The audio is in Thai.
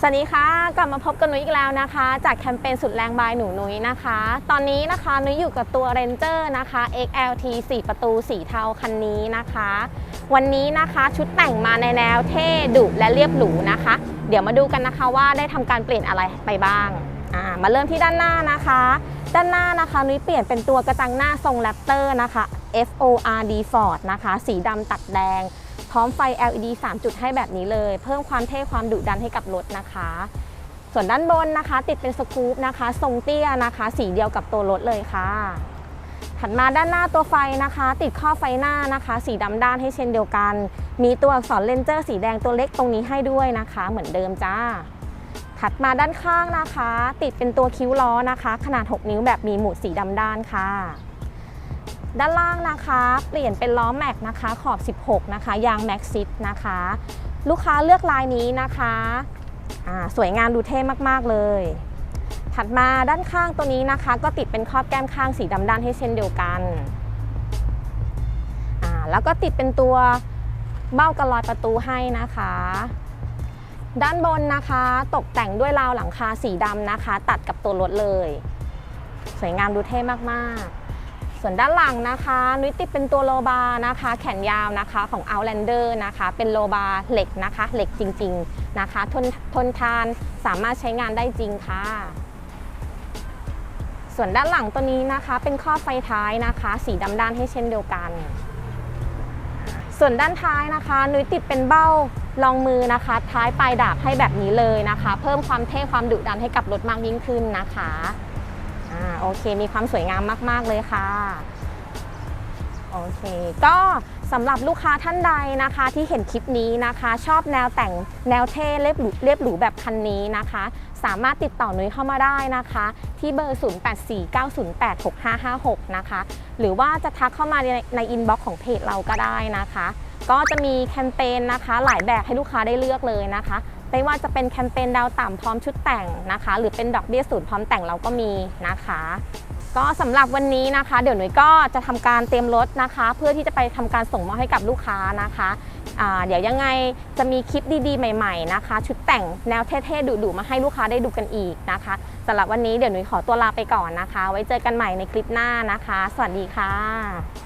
สวัสดีค่ะ กลับมาพบกันนุ้ยอีกแล้วนะคะ จากแคมเปญสุดแรงบายหนูนุ้ยนะคะ ตอนนี้นะคะนุ้ยอยู่กับตัว Ranger นะคะ XLT 4 ประตูสีเทาคันนี้นะคะ วันนี้นะคะชุดแต่งมาในแนวเท่ดุและเรียบหรูนะคะ เดี๋ยวมาดูกันนะคะว่าได้ทำการเปลี่ยนอะไรไปบ้างมาเริ่มที่ด้านหน้านะคะ ด้านหน้านะคะนุ้ยเปลี่ยนเป็นตัวกระจังหน้าทรงแรปเตอร์นะคะ FORD Ford นะคะ สีดำตัดแดง พร้อมไฟ LED 3 จุดให้แบบนี้เลย เพิ่มความเท่ความดุดันให้กับรถนะคะ ส่วนด้านบนนะคะ ติดเป็นสกู๊ปนะคะ ทรงเตี้ยนะคะ สีเดียวกับตัวรถเลยค่ะถัดมาด้านหน้าตัวไฟนะคะ ติดข้อไฟหน้านะคะ สีดำด้านให้เช่นเดียวกัน มีตัวอักษรเลนเจอร์สีแดงตัวเล็กตรงนี้ให้ด้วยนะคะ เหมือนเดิมจ้า ถัดมาด้านข้างนะคะ ติดเป็นตัวคิ้วล้อนะคะ ขนาด 6 นิ้วแบบมีหมุดสีดำด้านค่ะ ด้านล่างนะคะ เปลี่ยนเป็นล้อแม็กนะคะ ขอบ 16 นะคะ ยางแม็กซิตนะคะ ลูกค้าเลือกลายนี้นะคะสวยงามดูเท่มาก ๆ เลย ถัดมาด้านข้างตัวนี้นะคะ ก็ติดเป็นครอบแก้มข้างสีดำด้านให้เช่นเดียวกัน แล้วก็ติดเป็นตัวเบ้ากระลอยประตูให้นะคะ ด้านบนนะคะ ตกแต่งด้วยราวหลังคาสีดำนะคะ ตัดกับตัวรถเลย สวยงามดูเท่มาก ๆ ส่วนด้านหลังนะคะนุ้ยติดเป็นตัวโลบานะคะ แขนยาวนะคะของ Outlander นะคะ เป็นโลบาเหล็กนะคะ เหล็กจริง ๆนะคะ ทนทนทานสามารถใช้งานได้จริงค่ะ ส่วนด้านหลังตัวนี้นะคะ เป็นข้อไฟท้ายนะคะ สีดำด้านให้เช่นเดียวกัน ส่วนด้านท้ายนะคะนุ้ยติดเป็นเบ้ารองมือนะคะ ท้ายปลายดาบให้แบบนี้เลยนะคะ เพิ่มความเท่ความดุดันให้กับรถมากยิ่งขึ้นนะคะ โอเค มีความสวยงามมาก ๆ เลยค่ะ โอเค ก็สำหรับลูกค้าท่านใดนะคะ ที่เห็นคลิปนี้นะคะ ชอบแนวแต่งแนวเท่เรียบหรูเรียบหรูแบบคันนี้นะคะ สามารถติดต่อนุ้ยเข้ามาได้นะคะ ที่เบอร์ 0849086556 นะคะ หรือว่าจะทักเข้ามาในในอินบ็อกซ์ของเพจเราก็ได้นะคะ ก็จะมีแคมเปญนะคะ หลายแบบให้ลูกค้าได้เลือกเลยนะคะ ไม่ว่าจะเป็นแคมเปญดาวต่ำพร้อมชุดแต่งนะคะ หรือเป็นดอกเบี้ยศูนย์พร้อมแต่งเราก็มีนะคะ ก็สำหรับวันนี้นะคะ เดี๋ยวหนุ่ยก็จะทำการเตรียมรถนะคะ เพื่อที่จะไปทำการส่งมอบให้กับลูกค้านะคะเดี๋ยวยังไงจะมีคลิปดีๆ ใหม่ ๆนะคะ ชุดแต่งแนวเท่ๆดุๆมาให้ลูกค้าได้ดูกันอีกนะคะสำหรับวันนี้เดี๋ยวหนุ่ยขอตัวลาไปก่อนนะคะ ไว้เจอกันใหม่ในคลิปหน้านะคะ สวัสดีค่ะ